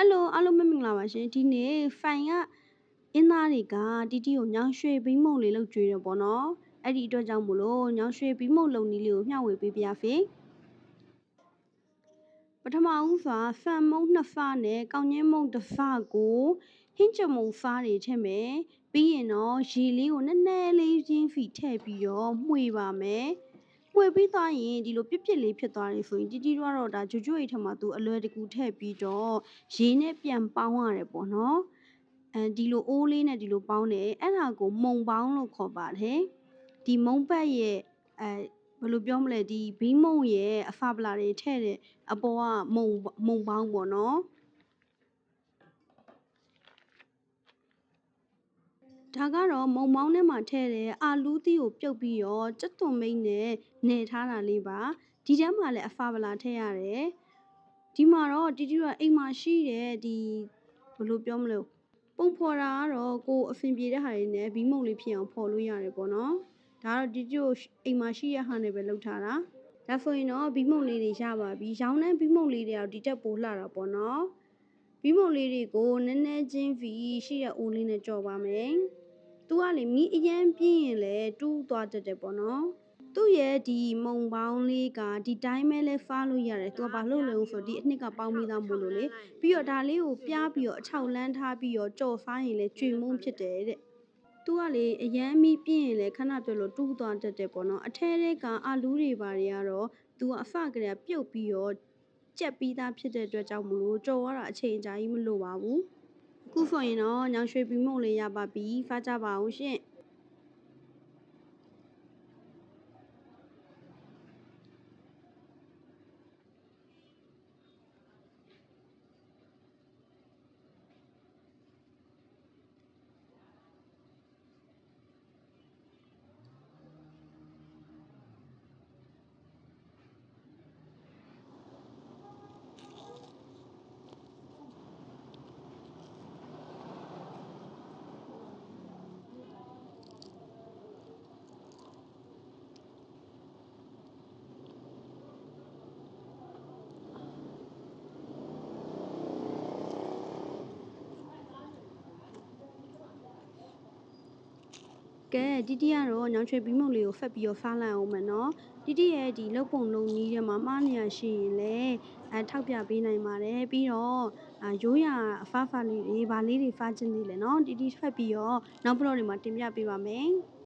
ဟယ်လိုအားလုံးပဲမင်္ဂလာပါရှင်ဒီနေ့ဖိုင်ကအင်းသားတွေကတီတီကိုညောင်ရွှေဘီးမုံလေးလောက်ကျွေးတယ်ပေါ့နော်အဲ့ဒီအတွက်ကြောင့်မို့လို့ညောင်ရွှေဘီးမုံလုံနီးလေးကိုမျှဝေပေးပြရဖေပထမဦးစွာဖန်မုံနှစ်ဖနဲ့ကောင်းငင်းမုံတစ်ဖကိုဟင်းချမုံဖားတွေထည့်မယ်ပြီးရင်တော့ရေလေးကိုနည်းနည်းလေးချင်းဖီထည့်ပြီးတော့မှွေပါမယ် မှွေပြီးသွားရင်ဒီလိုပြစ်ပြစ်လေးဖြစ်သွားတယ်ဆိုရင်တီတီတို့ကတော့ဒါဂျိုဂျိုအိတ်ထမှာသူအလွယ်တကူထည့်ပြီးတော့ရေနဲ့ပြန်ပေါင်းရတယ်ပေါ့နော်အဲဒီလိုအိုးလေးနဲ့ဒီလိုပေါင်းတယ်အဲ့ဒါကိုမုံပေါင်းလို့ခေါ်ပါတယ်ဒီမုံပတ်ရဲ့အဲဘယ်လိုပြောမလဲဒီဘီးမုံရဲ့အဖပလာတွေထည့်တဲ့အပေါ်ကမုံမုံပေါင်းပေါ့နော် ဒါကတော့မုံမောင်းထဲမှာထည့်တဲ့အာလူးသီးကိုပြုတ်ပြီးတော့ကြက်သွန်မိတ်နဲ့နယ်ထားတာလေးပါဒီထဲမှာလည်းအဖပလာထည့်ရတယ်ဒီမှာတော့တီတီကအိမ်မှာရှိတဲ့ဒီဘယ်လိုပြောမလဲပုံဖော်တာကတော့ကိုအဖင်ပြေတဲ့ဟာတွေနဲ့ဘီးမုံလေးဖြစ်အောင်ဖော်လို့ရတယ်ပေါ့နော်ဒါကတော့တီတီကိုအိမ်မှာရှိရဟာနဲ့ပဲလုပ်ထားတာဒါဆိုရင်တော့ဘီးမုံလေးတွေရပါပြီရောင်းတဲ့ဘီးမုံလေးတွေကတော့ဒီတက်ပိုလှတာပေါ့နော်ဘီးမုံလေးတွေကိုနည်းနည်းချင်းဖီရှိရအိုးလေးနဲ့ကြော်ပါမယ် သူကလေမီးအရန်ပြင်းရင်လည်းတူးသွားတတ်တယ်ပေါ့နော်သူ့ရဲ့ဒီမုံပေါင်းလေးကဒီတိုင်းပဲလဲဖားလို့ရတယ်သူကဘာလို့လဲဆိုတော့ဒီအနှစ်ကပေါင်းပြီးသားမို့လို့လေပြီးတော့ဒါလေးကိုပြားပြီးတော့အချောက်လန်းထားပြီးတော့ကြော်ဖားရင်လဲကျွေမုံဖြစ်တယ်တဲ့သူကလေအရန်မီးပြင်းရင်လဲခဏပြောလို့တူးသွားတတ်တယ်ပေါ့နော်အထဲထဲကအာလူးတွေဘာတွေကတော့သူကအဖကလေးကပြုတ်ပြီးတော့ကြက်ပြီးသားဖြစ်တဲ့အတွက်ကြောင့်မလို့ကြော်ရတာအချိန်အကြာကြီးမလိုပါဘူးအ ခုဆိုရင်တော့ညောင်ရွှေပြီးမုံလေးရပါပြီဖားကြပါအောင်ရှင် ကဲတီတီကတော့ညောင်ရွှေပြီးမုံလေးကိုဖက်ပြီးတော့ဖားလိုက်အောင်မယ်နော်တီတီရဲ့ဒီလုတ်ပုံလုံးကြီးထဲမှာမှားနေရရှိရင်လည်းအဲထောက်ပြပေးနိုင်ပါတယ်ပြီးတော့အရိုးရအဖားဖားလေးတွေဗာလေးတွေဖားခြင်းလေးလည်းနော်တီတီဖက်ပြီးတော့နောက်ဘလော့တွေမှာတင်ပြပေးပါမယ်